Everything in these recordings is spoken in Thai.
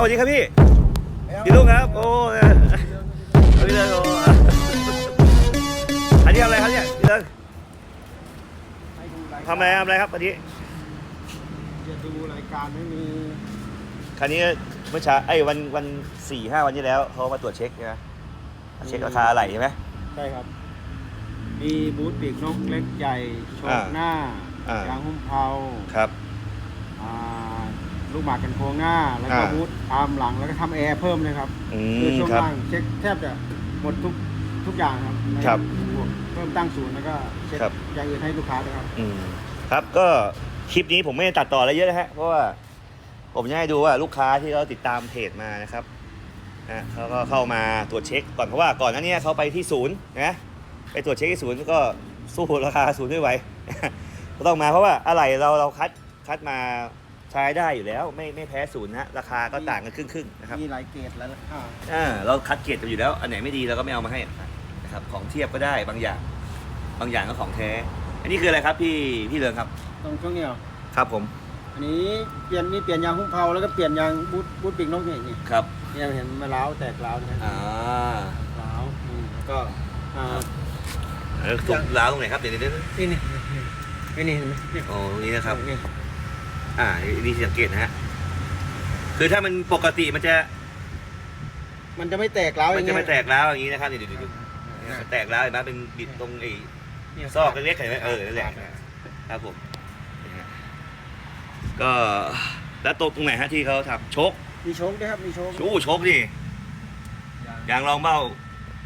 สวัสดีครับพี่พี่ลุงครับ โอ้ยพี่เลิศโอ้อันนี้ทำอะไรครับเนี่ยพี่เลิศทำอะไรทำอะไรครับอันนี้จะดูรายการไม่มีคันนี้เมื่อเช้าไอ้ยวันวันสี่ห้าวันที่แล้วเขามาตรวจเช็คนะเช็คราคาอะไรใช่ไหมใช่ครับ มีบูธปีกนกเล็กใหญ่โชอ่ากหน้าอ่ายยางหุ้มเผาครับอ่า ลูกหมากกันโค้งหน้า แล้วก็อ่า บูธอาร์มหลังแล้วก็ทำแอร์เพิ่มเลยครับอืคือมช่วงครับ ล่างเช็คแทบจะหมดทุกทุกอย่างครับในครับพวกเพิ่มตั้งศูนย์แล้วก็เช็คครับ อย่างอื่นให้ลูกค้าด้วยครับ อืมครับก็คลิปนี้ผมไม่ได้ตัดต่ออะไรเยอะนะฮะเพราะว่าผมจะให้ดูว่าลูกค้าที่เขาติดตามเพจมานะครับนะเขาก็เข้ามาตรวจเช็คก่อนเพราะว่าก่อนหน้านี้เขาไปที่ศูนย์นะไปตรวจเช็คที่ศูนย์ก็สู้ราคาศูนย์ไม่ไหว ก็ต้องมาเพราะว่าอะไรเราเราคัดคัดมา ใช้ได้อยู่แล้วไม่ไม่แพ้ศูนย์นะราคาก็ต่างกันครึ่งๆนะครับมีหลายเกรดแล้วนะอ่าอ่าเราคัดเกรดอยู่แล้ว อันไหนไม่ดีเราก็ไม่เอามาให้นะครับของเทียบก็ได้บางอย่าง บางอย่างก็ของแท้ อันนี้คืออะไรครับพี่พี่เรืองครับตรงช่วงนี้เหรอครับผมอันนี้เปลี่ยนมีเปลี่ยนยางหุ้มเผาแล้วก็เปลี่ยนยางบูธบูธปีกนกนี่นี่ครับเนี่ยเห็นมาล้าวแตกล้าวนะอ่าล้าวอืมแล้วก็อ่าแล้วตรงร้าวตรงไหนครับเดี๋ยวเดี๋ยวเดี๋ยวนี่นี่นี่นี่เห็นไหมนี่อ๋อตรงนี้นะครับ นี่ อ่านี่ที่สังเกตนะฮะคือถ้ามันปกติมันจะมันจะไม่แตกล้าวอมันย่างจะเงี้ยไม่แตกร้าวอย่างนี้นะครับนี่ดูดูดูแตกร้าวเห็นไหมเป็นบิดตรงไอ้เนี่ยซอกเล็กๆเห็นไหมเออนั่นแหละครับผมนี่ฮะก็แล้วตรงตรงไหนฮะที่เขาทำชก มีโชคด้วยครับมีโชคโอ้ชกดิยางรองเบ้า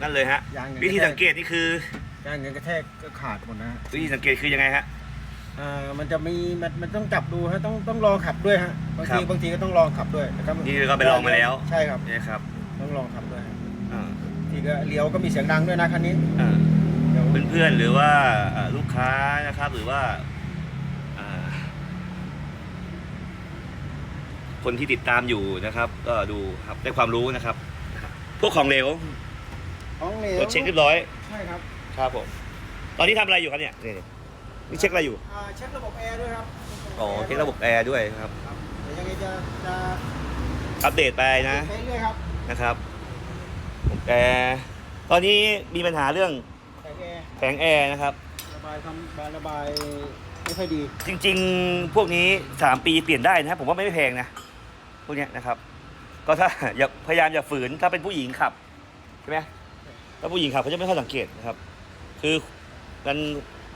นั่นเลยฮะ ยางวิธีสังเกตนี่คือ ยางเงินกระแทกก็ขาดหมดนะฮะวิธีสังเกตคือยังไงฮะ อ่ามันจะมีมันมันต้องจับดูฮะต้องต้องลองขับด้วยฮะบางครัทีบบางทีก็ต้องลองขับด้วยนะครับนี่ก็ไปลองมาแล้ว ใช่ครับนี่ครับต้องลองขับด้วยฮะอ่าทีก็เลี้ยวก็มีเสียงดังด้วยนะคันนี้อ่า เดี๋ยวเพื่อนๆหรือว่าเอ่อลูกค้านะครับหรือว่าเอ่อคนที่ติดตามอยู่นะครับ ก็ดูครับได้ความรู้นะครับ พวกของเหลวท้องเหลวตรวจเช็คเรียบร้อยใช่ครับ ครับผมตอนนี้ทำอะไรอยู่ครับเนี่ยนี่ นี่เช็คอะไรอยู่ อ่าเช็คระบบแอร์ด้วยครับอ๋อเช็คระบบแอร์ด้วยครับ ครับเดี๋ยวยังไงจะจะอัปเดตไปนะ ใช้เรื่อยครับนะครับระบบแอร์ตอนนี้มีปัญหาเรื่องใช้แอร์แผงแอร์นะครับ ระบายทำระบายระบายไม่ค่อยดีจริงๆ พวกนี้สามปีเปลี่ยนได้นะครับผมว่าไม่แพงนะ พวกเนี้ยนะครับ ก็ถ้า อย่าพยายามอย่าฝืนถ้าเป็นผู้หญิงขับใช่ไหมถ้าผู้หญิงขับเขาจะไม่ค่อยสังเกตนะครับ คือมัน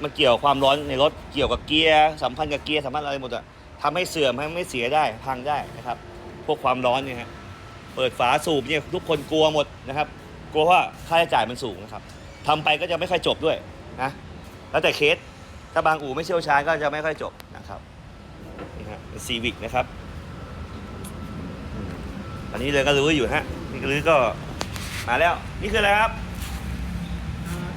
มันเกี่ยวความร้อนในรถเกี่ยวกับเกียร์สัมพันธ์กับเกียร์สัมพันธ์อะไรหมดอะทำให้เสื่อมให้ไม่เสียได้พังได้นะครับ พวกความร้อนเนี่ยฮะเปิดฝาสูบเนี่ยทุกคนกลัวหมดนะครับ กลัวว่าค่าใช้จ่ายมันสูงนะครับทำไปก็จะไม่ค่อยจบด้วยนะแล้วแต่เคสถ้าบางอู่ไม่เชี่ยวชาญก็จะไม่ค่อยจบนะครับนี่ฮะซีวิกนะครับอันนี้เลยก็รู้อยู่ฮะนี่ก็รู้ก็มาแล้วนี่คืออะไรครับ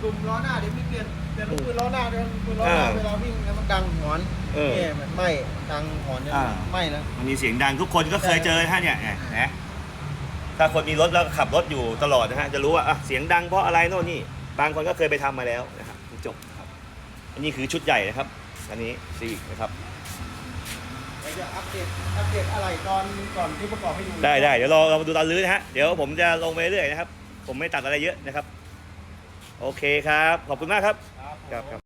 กลุ่มล้อหน้าเดี๋ยวมีเปลี่ยน เปลี่ยนลูกปืนล้อหน้าด้วยปืนล้อหน้าอ่าเวลาวิ่งแล้วมันดังหอนเออนี่มันไหม้ดังหอนเนี่ยอ่าไหม้แล้วมันมีเสียงดังทุกคนก็เคยเจอฮะเนี่ยเนี่ยนะถ้าคนมีรถแล้วขับรถอยู่ตลอดนะฮะจะรู้ว่าอะเสียงดังเพราะอะไรโน่นนี่ บางคนก็เคยไปทำมาแล้วนะครับจบครับ อันนี้คือชุดใหญ่นะครับ อันนี้ซีวิกนะครับ เดี๋ยวจะอัปเดตอัปเดตอะไรตอนก่อนที่ประกอบให้ดูได้ได้เดี๋ยวเราเรามาดูตอนลื้อนะฮะ เดี๋ยวผมจะลงไปเรื่อยๆนะครับ ผมไม่ตัดอะไรเยอะนะครับ โอเคครับ ขอบคุณมากครับครับผม ครับครับ